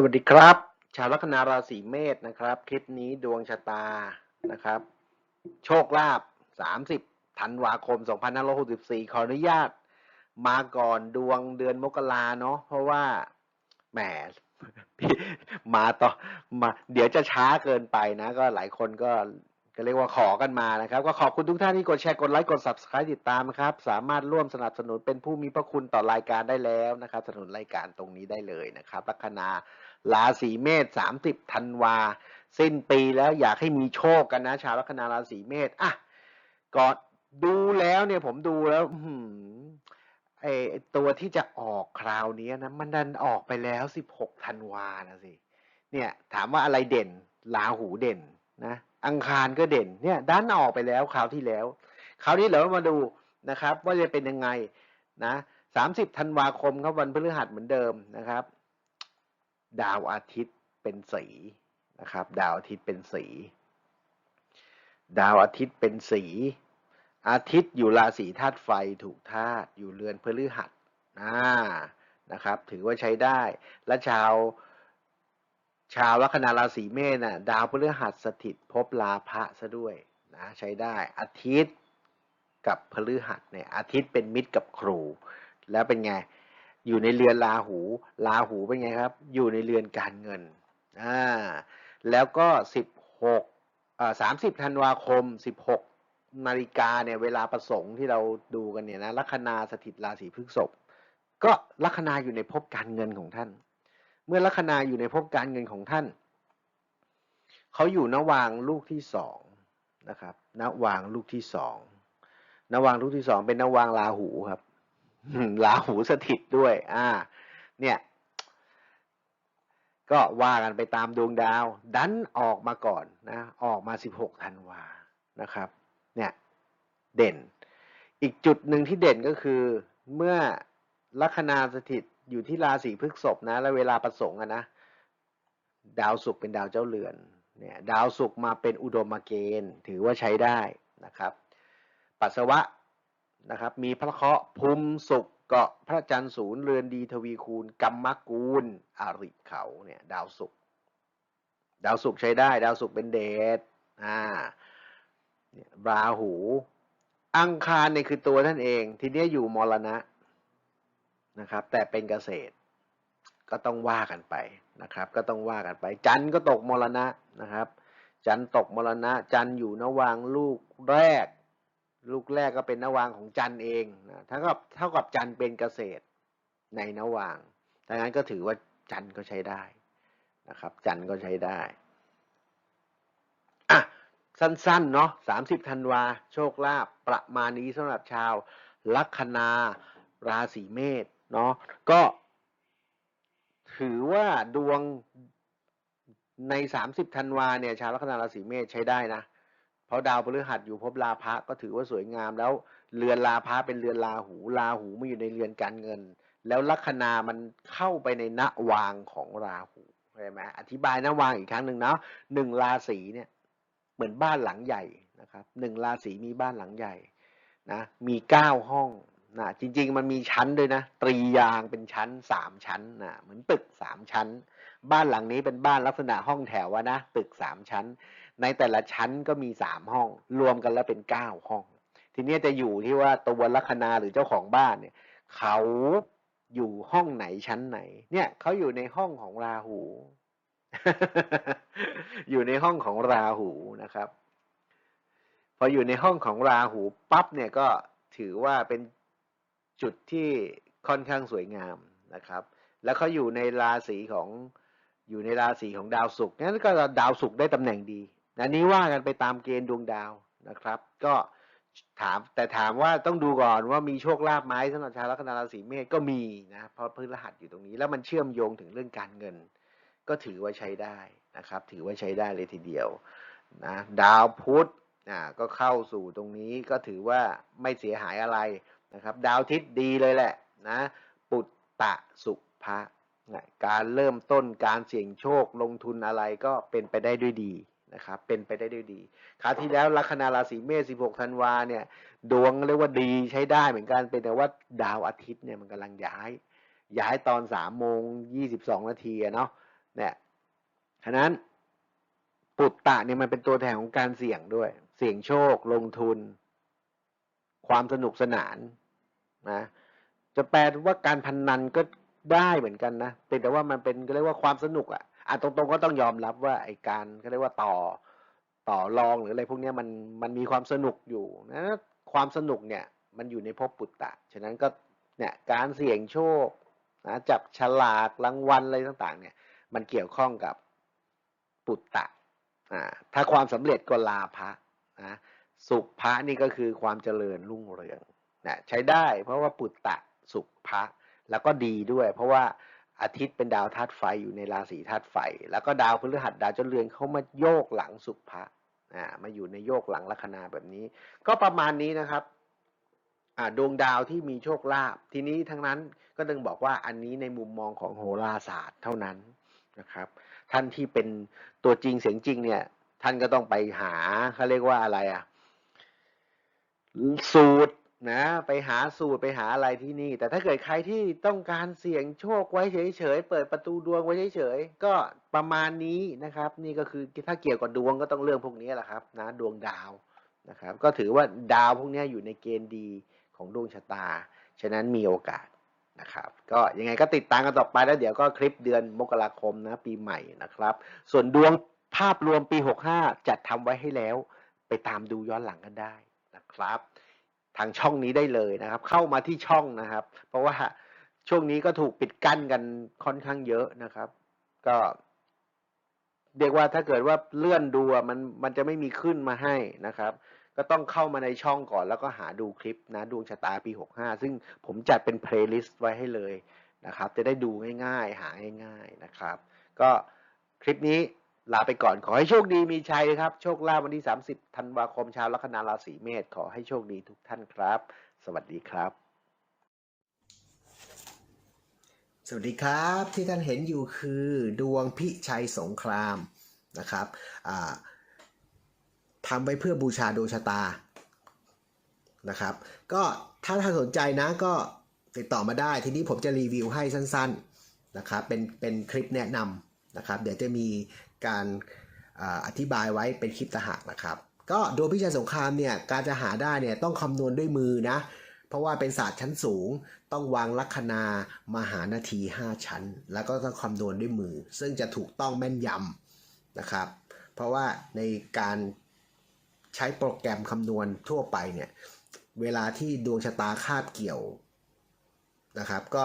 สวัสดีครับ ชาวลัคนาราศีเมษนะครับ คลิปนี้ดวงชะตานะครับ โชคลาภ30ธันวาคม 2564 ขออนุญาต มาก่อนดวงเดือนมกราเนาะเพราะว่าแหมมาต่อมา เดี๋ยวจะช้าเกินไปนะ ก็หลายคนก็ ก็เรียกว่าขอกันมานะครับ ก็ขอบคุณทุกท่านที่กดแชร์กดไลค์กด subscribe ติดตามครับ สามารถร่วมสนับสนุนเป็นผู้มีพระคุณต่อรายการได้แล้วนะครับสนับสนุนรายการตรงนี้ได้เลยนะครับลัคนาราศีเมษ30ธันวาสิ้นปีแล้วอยากให้มีโชคกันนะ ชาวลัคนาราศีเมษอะก่อนดูแล้วเนี่ยผมดูแล้วอื้อหือไอตัวที่จะออกคราวนี้นะมันดันออกไปแล้ว 16ธันวานะสิเนี่ยถามว่าอะไรเด่นลาหูเด่นนะ อังคารก็เด่นเนี่ยด้านออกไปแล้วคราวที่แล้ว คราวนี้เรามาดูนะครับ ว่าจะเป็นยังไงนะสามสิบธันวาคมครับวันพฤหัสเหมือนเดิมนะครับ ดาวอาทิตย์เป็นสีนะครับ ดาวอาทิตย์เป็นสี ดาวอาทิตย์เป็นสี อาทิตย์อยู่ราศีธาตุไฟถูกธาตุอยู่เรือนพฤหัสอ่านะครับ ถือว่าใช้ได้และชาว ชาวลัคนาราศีเมษน่ะดาวพฤหัสสถิตภพลาภะซะด้วยนะใช้ได้อาทิตย์กับพฤหัสเนี่ยอาทิตย์เป็นมิตรกับครู แล้วเป็นไง อยู่ในเรือนราหูราหูเป็นไงครับ อยู่ในเรือนการเงินอ่าแล้วก็สิบหกอ่าสามสิบธันวาคมสิบหกนาฬิกาเนี่ยเวลาประสงค์ที่เราดูกันเนี่ยนะลัคนาสถิตราศีพฤษภก็ลัคนาอยู่ในภพการเงินของท่าน เมื่อลัคนาอยู่ในภพการเงินของท่าน เขาอยู่นวางลูกที่สองนะครับนวางลูกที่สองนวางลูกที่สองเป็นนวางราหูครับราหูสถิตด้วย อ่า เนี่ย ก็ว่ากันไปตามดวงดาว ดันออกมาก่อนนะ ออกมา 16ธันวานะครับ เนี่ย เด่น อีกจุดหนึ่งที่เด่นก็คือ เมื่อลัคนาสถิต อยู่ที่ราศีพฤษภนะ แล้วเวลาประสงค์อะนะ ดาวศุกร์เป็นดาวเจ้าเรือนเนี่ยดาวศุกร์มาเป็นอุดมเกณฑ์ ถือว่าใช้ได้นะครับ ปัสสาวะนะครับ มีพระเคราะห์ภูมิสุขเกาะพระจันทร์ศูนย์เรือนดีทวีคูณกรรมกูลอริเขาเนี่ยดาวศุกร์ดาวศุกร์ใช้ได้ ดาวศุกร์เป็นเดชอ่าเนี่ยราหู อังคารเนี่ยคือตัวท่านเอง ทีนี้อยู่มรณะ นะครับ แต่เป็นเกษตร ก็ต้องว่ากันไปนะครับ ก็ต้องว่ากันไป จันทร์ก็ตกมรณะนะครับ จันทร์ตกมรณะ จันทร์อยู่นวางลูกแรก ลูกแรกก็เป็นนวางของจันทร์เองนะเท่ากับเท่ากับจันทร์เป็นเกษตรในนวางดังนั้นก็ถือว่าจันทร์ก็ใช้ได้นะครับ จันทร์ก็ใช้ได้อะสั้นๆเนาะสามสิบธันวา โชคลาภประมาณนี้สำหรับชาวลัคนาราศีเมษ เนาะก็ถือว่าดวงในสามสิบธันวาเนี่ยชาวลัคนาราศีเมษใช้ได้นะ เพราะดาวพฤหัสอยู่ภพลาภะก็ถือว่าสวยงามแล้วเรือนลาภะเป็นเรือนราหูราหูมาอยู่ในเรือนการเงิน แล้วลัคนามันเข้าไปในณวางของราหูเข้าใจไหมอธิบายณวางอีกครั้งหนึ่งเนาะหนึ่งราศีเนี่ยเหมือนบ้านหลังใหญ่นะครับหนึ่งราศีมีบ้านหลังใหญ่นะมีเก้าห้อง นะจริง ๆ มันมีชั้นด้วยนะ ตรียางเป็นชั้นสามชั้นนะเหมือนตึกสามชั้น บ้านหลังนี้เป็นบ้านลักษณะห้องแถวอะนะตึกสามชั้น ในแต่ละชั้นก็มีสามห้อง รวมกันแล้วเป็นเก้าห้อง ทีนี้จะอยู่ที่ว่าตัวลัคนาหรือเจ้าของบ้านเนี่ย เขาอยู่ห้องไหนชั้นไหน เนี่ยเขาอยู่ในห้องของราหู อยู่ในห้องของราหูนะครับ พออยู่ในห้องของราหูปั๊บเนี่ยก็ถือว่าเป็น จุดที่ค่อนข้างสวยงามนะครับ แล้วเขาอยู่ในราศีของอยู่ในราศีของดาวศุกร์นั้นก็ดาวศุกร์ได้ตำแหน่งดีอันนี้ว่ากันไปตามเกณฑ์ดวงดาวนะครับ ก็ถามแต่ถามว่าต้องดูก่อนว่ามีโชคลาภไหมสำหรับชาวลัคนาราศีเมษก็มีนะเพราะพฤหัสอยู่ตรงนี้ แล้วมันเชื่อมโยงถึงเรื่องการเงิน ก็ถือว่าใช้ได้นะครับ ถือว่าใช้ได้เลยทีเดียวนะดาวพุธอ่าก็เข้าสู่ตรงนี้ก็ถือว่าไม่เสียหายอะไร นะครับดาวอาทิตย์ดีเลยแหละนะปุตตะสุภะนะการเริ่มต้นการเสี่ยงโชคลงทุนอะไรก็เป็นไปได้ด้วยดีนะครับเป็นไปได้ด้วยดีคราวที่แล้วลัคนาราศีเมษ16ธันวาเนี่ยดวงเรียกว่าดีใช้ได้เหมือนกันเป็นแต่ว่าดาวอาทิตย์เนี่ยมันกำลังย้าย ย้ายตอน3โมง22นาทีเนาะเนี่ยฉะนั้นปุตตะเนี่ยมันเป็นตัวแทนของการเสี่ยงด้วย เสี่ยงโชคลงทุน ความสนุกสนาน นะจะแปลว่าการพนนันก็ได้เหมือนกันนะแต่แต่ว่ามันเป็นก็เรียกว่าความสนุกอะอะตรงๆก็ต้องยอมรับว่าไอ้การก็เรียกว่าต่อต่อรองหรืออะไรพวกนี้มันมันมีความสนุกอยู่นะความสนุกเนี่ยมันอยู่ในภพปุตตะ ฉะนั้นก็เนี่ยการเสี่ยงโชคนะจับฉลากรางวัลอะไรต่างๆเนี่ยมันเกี่ยวข้องกับปุตตะอ่าถ้าความสำเร็จก็ลาภะนะสุภะนี่ก็คือความเจริญรุ่งเรือง นะใช้ได้เพราะว่าปุตตะสุขภะแล้วก็ดีด้วย เพราะว่าอาทิตย์เป็นดาวธาตุไฟอยู่ในราศีธาตุไฟ แล้วก็ดาวพฤหัสดาวเจริญเขามาโยกหลังสุขภะอ่ามาอยู่ในโยกหลังลัคนาแบบนี้ ก็ประมาณนี้นะครับอ่าดวงดาวที่มีโชคลาภทีนี้ทั้งนั้นก็ต้องบอกว่าอันนี้ในมุมมองของโหราศาสตร์เท่านั้นนะครับ ท่านที่เป็นตัวจริงเสียงจริงเนี่ยท่านก็ต้องไปหาเขาเรียกว่าอะไรอะสูตร นะไปหาสูตรไปหาอะไรที่นี่ แต่ถ้าเกิดใครที่ต้องการเสี่ยงโชคไว้เฉยๆเปิดประตูดวงไว้เฉยๆก็ประมาณนี้นะครับ นี่ก็คือถ้าเกี่ยวกับดวงก็ต้องเรื่องพวกนี้แหละครับนะดวงดาวนะครับ ก็ถือว่าดาวพวกนี้อยู่ในเกณฑ์ดีของดวงชะตา ฉะนั้นมีโอกาสนะครับก็ยังไงก็ติดตามกันต่อไปแล้วเดี๋ยวก็คลิปเดือนมกราคมนะปีใหม่นะครับ ส่วนดวงภาพรวมปี 65 จัดทำไว้ให้แล้ว ไปตามดูย้อนหลังกันได้นะครับ ทางช่องนี้ได้เลยนะครับ เข้ามาที่ช่องนะครับ เพราะว่าช่วงนี้ก็ถูกปิดกั้นกันค่อนข้างเยอะนะครับ ก็เรียกว่าถ้าเกิดว่าเลื่อนดูมันมันจะไม่มีขึ้นมาให้นะครับ ก็ต้องเข้ามาในช่องก่อนแล้วก็หาดูคลิปนะดวงชะตาปี 65 ซึ่งผมจัดเป็นเพลย์ลิสต์ไว้ให้เลยนะครับ จะได้ดูง่ายๆ หาง่ายๆนะครับ ก็คลิปนี้ ลาไปก่อนขอให้โชคดีมีชัยนะครับ โชคลาภวันที่ 30ธันวาคมชาวลัคนาราศีเมษขอให้โชคดีทุกท่านครับ สวัสดีครับ สวัสดีครับที่ท่านเห็นอยู่คือดวงพิชัยสงครามนะครับทำไว้เพื่อบูชาดวงชะตานะครับ ก็ถ้าท่านสนใจนะก็ติดต่อมาได้ทีนี้ผมจะรีวิวให้สั้น ๆนะครับ เป็นเป็นคลิปแนะนำนะครับ เดี๋ยวจะมี การอธิบายไว้เป็นคลิปตางหากนะครับ ก็ดวงพิชัยสงครามเนี่ยการจะหาได้เนี่ยต้องคำนวณด้วยมือนะ เพราะว่าเป็นศาสตร์ชั้นสูง ต้องวางลัคนา มหานาที 5 ชั้น แล้วก็ต้องคำนวณด้วยมือ ซึ่งจะถูกต้องแม่นยำนะครับ เพราะว่าในการใช้โปรแกรมคำนวณทั่วไปเนี่ยเวลาที่ดวงชะตาคาบเกี่ยวนะครับ ก็